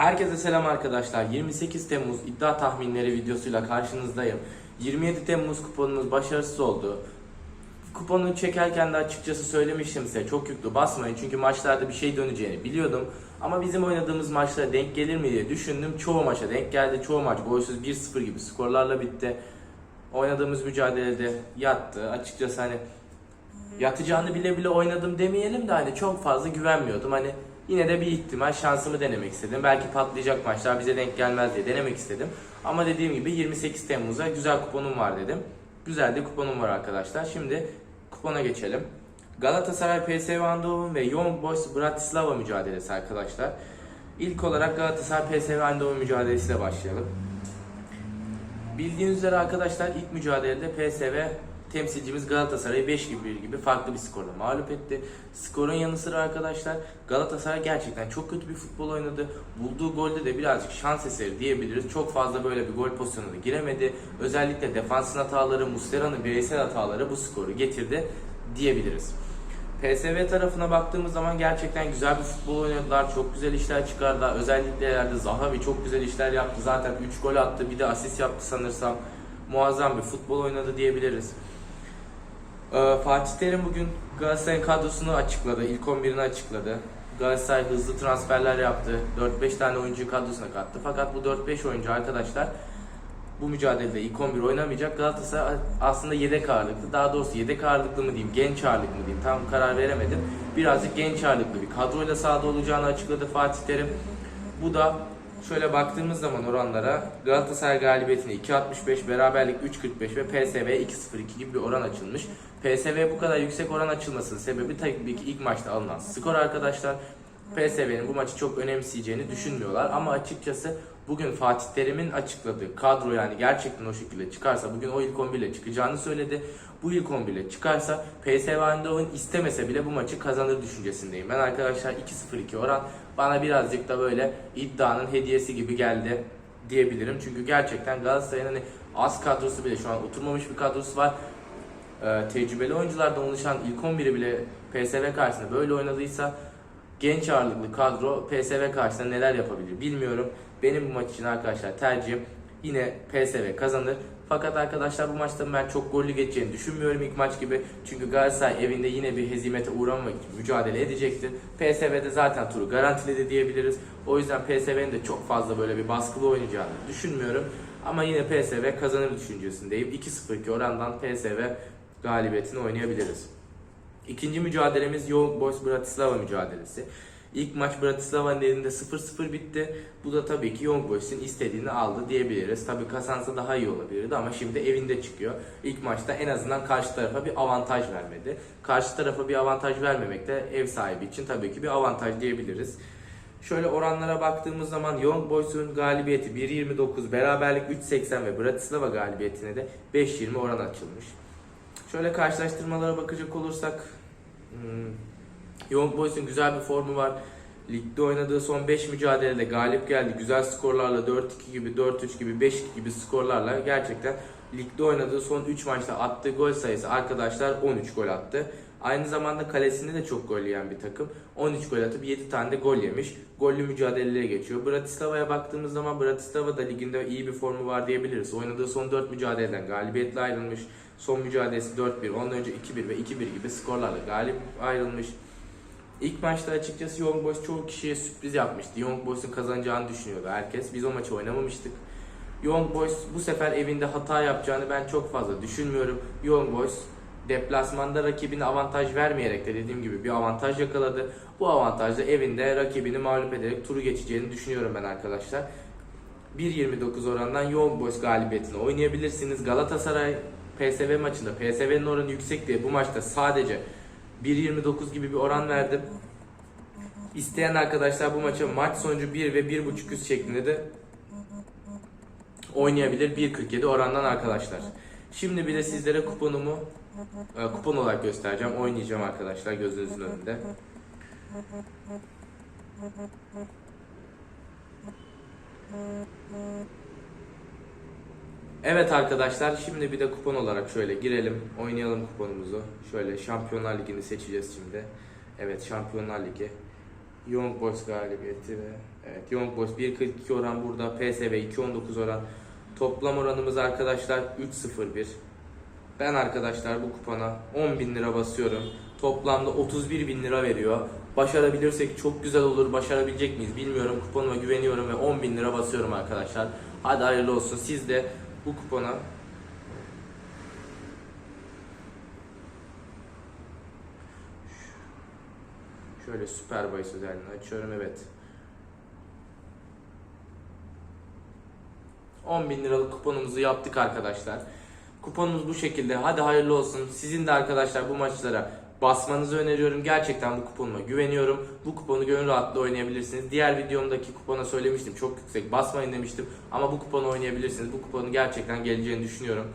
Herkese selam arkadaşlar. 28 Temmuz iddia tahminleri videosuyla karşınızdayım. 27 Temmuz kuponumuz başarısız oldu. Kuponu çekerken de açıkçası söylemiştim size çok yüklü basmayın çünkü maçlarda bir şey döneceğini biliyordum. Ama bizim oynadığımız maçlara denk gelir mi diye düşündüm. Çoğu maça denk geldi. Çoğu maç golsüz 1-0 gibi skorlarla bitti. Oynadığımız mücadelede yattı. Açıkçası hani yatacağını bile bile oynadım demeyelim de hani çok fazla güvenmiyordum. Hani yine de bir ihtimal şansımı denemek istedim. Belki patlayacak maçlar bize denk gelmez diye denemek istedim. Ama dediğim gibi 28 Temmuz'a güzel kuponum var dedim. Güzel de kuponum var arkadaşlar. Şimdi kupona geçelim. Galatasaray PSV Eindhoven ve Young Boys Bratislava mücadelesi arkadaşlar. İlk olarak Galatasaray PSV Eindhoven mücadelesiyle başlayalım. Bildiğiniz üzere arkadaşlar ilk mücadelede PSV temsilcimiz Galatasaray'ı 5 gibi bir gibi farklı bir skorla mağlup etti. Skorun yanı sıra arkadaşlar Galatasaray gerçekten çok kötü bir futbol oynadı. Bulduğu golde de birazcık şans eseri diyebiliriz. Çok fazla böyle bir gol pozisyonuna giremedi. Özellikle defansın hataları, Muslera'nın bireysel hataları bu skoru getirdi diyebiliriz. PSV tarafına baktığımız zaman gerçekten güzel bir futbol oynadılar. Çok güzel işler çıkardılar. Özellikle yerde Zahavi çok güzel işler yaptı. Zaten 3 gol attı. Bir de asist yaptı sanırsam. Muazzam bir futbol oynadı diyebiliriz. Ee, Fatih Terim bugün Galatasaray'ın kadrosunu açıkladı. İlk 11'ini açıkladı. Galatasaray hızlı transferler yaptı. 4-5 tane oyuncuyu kadrosuna kattı. Fakat bu 4-5 oyuncu arkadaşlar bu mücadelede ilk 11 oynamayacak. Galatasaray aslında yedek ağırlıklı. Daha doğrusu yedek ağırlıklı mı diyeyim, genç ağırlıklı mı diyeyim tam karar veremedim. Birazcık genç ağırlıklı bir kadroyla sahada olacağını açıkladı Fatih Terim. Bu da şöyle baktığımız zaman oranlara Galatasaray galibiyetine 2.65, beraberlik 3.45 ve PSV 2.02 gibi bir oran açılmış. PSV bu kadar yüksek oran açılmasının sebebi tabii ki ilk maçta alınan skor arkadaşlar. PSV'nin bu maçı çok önemseyeceğini düşünmüyorlar ama açıkçası bugün Fatih Terim'in açıkladığı kadro yani gerçekten o şekilde çıkarsa bugün o ilk 11 ile çıkacağını söyledi. Bu ilk 11 ile çıkarsa PSV Eindhoven istemese bile bu maçı kazanır düşüncesindeyim. Ben arkadaşlar 2-0-2 oran bana birazcık da böyle iddianın hediyesi gibi geldi diyebilirim. Çünkü gerçekten Galatasaray'ın hani az kadrosu bile şu an oturmamış bir kadrosu var. Ee, tecrübeli oyunculardan oluşan ilk 11'i bile PSV karşısında böyle oynadıysa genç ağırlıklı kadro PSV karşısında neler yapabilir bilmiyorum. Benim bu maç için arkadaşlar tercihim yine PSV kazanır. Fakat arkadaşlar bu maçta ben çok gollü geçeceğini düşünmüyorum ilk maç gibi. Çünkü Galatasaray evinde yine bir hezimete uğramamak için mücadele edecektir. PSV'de zaten turu garantiledi diyebiliriz. O yüzden PSV'nin de çok fazla böyle bir baskılı oynayacağını düşünmüyorum. Ama yine PSV kazanır düşüncesindeyim. 2-0-2 orandan PSV galibiyetini oynayabiliriz. İkinci mücadelemiz Young Boys Bratislava mücadelesi. İlk maç Bratislava'nın elinde 0-0 bitti. Bu da tabii ki Young Boys'in istediğini aldı diyebiliriz. Tabii kazansa daha iyi olabilirdi ama şimdi evinde çıkıyor. İlk maçta en azından karşı tarafa bir avantaj vermedi. Karşı tarafa bir avantaj vermemek de ev sahibi için tabii ki bir avantaj diyebiliriz. Şöyle oranlara baktığımız zaman Young Boys'un galibiyeti 1.29, beraberlik 3.80 ve Bratislava galibiyetine de 5.20 oran açılmış. Şöyle karşılaştırmalara bakacak olursak hmm, Young Boys'un güzel bir formu var. Ligde oynadığı son 5 mücadelede galip geldi. Güzel skorlarla 4-2 gibi, 4-3 gibi, 5-2 gibi skorlarla gerçekten ligde oynadığı son 3 maçta attığı gol sayısı arkadaşlar 13 gol attı. Aynı zamanda kalesinde de çok gol yiyen bir takım. 13 gol atıp 7 tane de gol yemiş. Gollü mücadelelere geçiyor. Bratislava'ya baktığımız zaman Bratislava da liginde iyi bir formu var diyebiliriz. Oynadığı son 4 mücadeleden galibiyetle ayrılmış. Son mücadelesi 4-1, ondan önce 2-1 ve 2-1 gibi skorlarla galip ayrılmış. İlk maçta açıkçası Young Boys çoğu kişiye sürpriz yapmıştı. Young Boys'un kazanacağını düşünüyordu herkes. Biz o maçı oynamamıştık. Young Boys bu sefer evinde hata yapacağını ben çok fazla düşünmüyorum. Young Boys deplasmanda rakibine avantaj vermeyerek de dediğim gibi bir avantaj yakaladı. Bu avantajla evinde rakibini mağlup ederek turu geçeceğini düşünüyorum ben arkadaşlar. 1.29 orandan Young Boys galibiyetini oynayabilirsiniz. Galatasaray PSV maçında PSV'nin oranı yüksek diye bu maçta sadece 1.29 gibi bir oran verdim. İsteyen arkadaşlar bu maça maç sonucu 1 ve 1.5 üst şeklinde de oynayabilir 1.47 orandan arkadaşlar. Şimdi bir de sizlere kuponumu e, kupon olarak göstereceğim. Oynayacağım arkadaşlar gözünüzün önünde. Evet arkadaşlar şimdi bir de kupon olarak şöyle girelim oynayalım kuponumuzu. Şöyle Şampiyonlar Ligi'ni seçeceğiz şimdi. Evet Şampiyonlar Ligi. Young Boys galibiyeti ve Evet Young Boys 1.42 oran burada. PSV 2.19 oran. Toplam oranımız arkadaşlar 3.01. Ben arkadaşlar bu kupona 10 bin lira basıyorum. Toplamda 31 bin lira veriyor. Başarabilirsek çok güzel olur. Başarabilecek miyiz bilmiyorum. Kuponuma güveniyorum ve 10 bin lira basıyorum arkadaşlar. Hadi hayırlı olsun. Siz de bu kupona Şöyle süper bahis özelliğini açıyorum evet. 10 bin liralık kuponumuzu yaptık arkadaşlar. Kuponumuz bu şekilde. Hadi hayırlı olsun. Sizin de arkadaşlar bu maçlara basmanızı öneriyorum. Gerçekten bu kuponuma güveniyorum. Bu kuponu gönül rahatlıkla oynayabilirsiniz. Diğer videomdaki kupona söylemiştim. Çok yüksek basmayın demiştim. Ama bu kuponu oynayabilirsiniz. Bu kuponun gerçekten geleceğini düşünüyorum.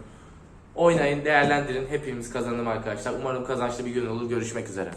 Oynayın, değerlendirin. Hepimiz kazanalım arkadaşlar. Umarım kazançlı bir gün olur. Görüşmek üzere.